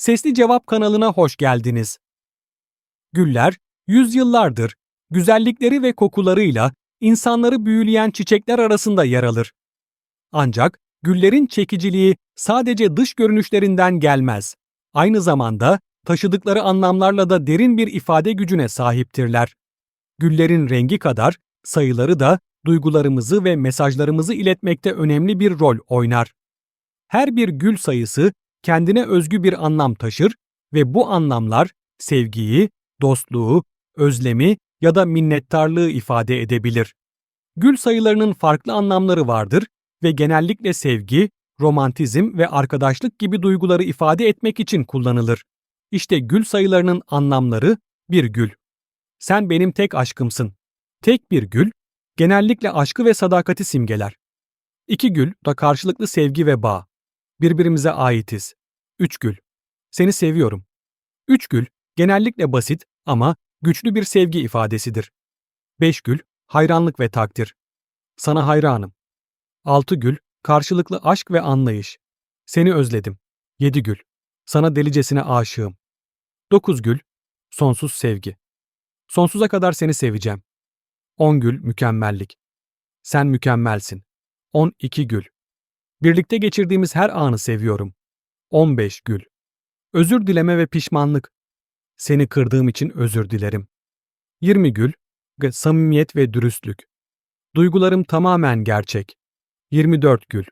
Sesli Cevap kanalına hoş geldiniz. Güller, yüzyıllardır güzellikleri ve kokularıyla insanları büyüleyen çiçekler arasında yer alır. Ancak güllerin çekiciliği sadece dış görünüşlerinden gelmez. Aynı zamanda taşıdıkları anlamlarla da derin bir ifade gücüne sahiptirler. Güllerin rengi kadar sayıları da duygularımızı ve mesajlarımızı iletmekte önemli bir rol oynar. Her bir gül sayısı kendine özgü bir anlam taşır ve bu anlamlar sevgiyi, dostluğu, özlemi ya da minnettarlığı ifade edebilir. Gül sayılarının farklı anlamları vardır ve genellikle sevgi, romantizm ve arkadaşlık gibi duyguları ifade etmek için kullanılır. İşte gül sayılarının anlamları bir gül. Sen benim tek aşkımsın. Tek bir gül, genellikle aşkı ve sadakati simgeler. İki gül da karşılıklı sevgi ve bağ. Birbirimize aitiz. Üç gül. Seni seviyorum. Üç gül genellikle basit ama güçlü bir sevgi ifadesidir. Beş gül hayranlık ve takdir. Sana hayranım. Altı gül karşılıklı aşk ve anlayış. Seni özledim. Yedi gül sana delicesine aşığım. Dokuz gül sonsuz sevgi. Sonsuza kadar seni seveceğim. On gül mükemmellik. Sen mükemmelsin. On iki gül. Birlikte geçirdiğimiz her anı seviyorum. 15 gül. Özür dileme ve pişmanlık. Seni kırdığım için özür dilerim. 20 gül. Samimiyet ve dürüstlük. Duygularım tamamen gerçek. 24 gül.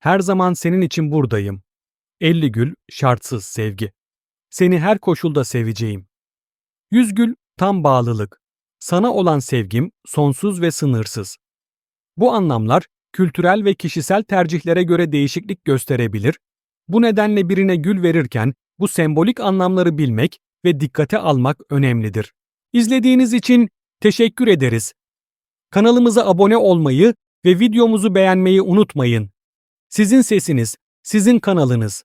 Her zaman senin için buradayım. 50 gül. Şartsız sevgi. Seni her koşulda seveceğim. 100 gül. Tam bağlılık. Sana olan sevgim sonsuz ve sınırsız. Bu anlamlar kültürel ve kişisel tercihlere göre değişiklik gösterebilir. Bu nedenle birine gül verirken bu sembolik anlamları bilmek ve dikkate almak önemlidir. İzlediğiniz için teşekkür ederiz. Kanalımıza abone olmayı ve videomuzu beğenmeyi unutmayın. Sizin sesiniz, sizin kanalınız.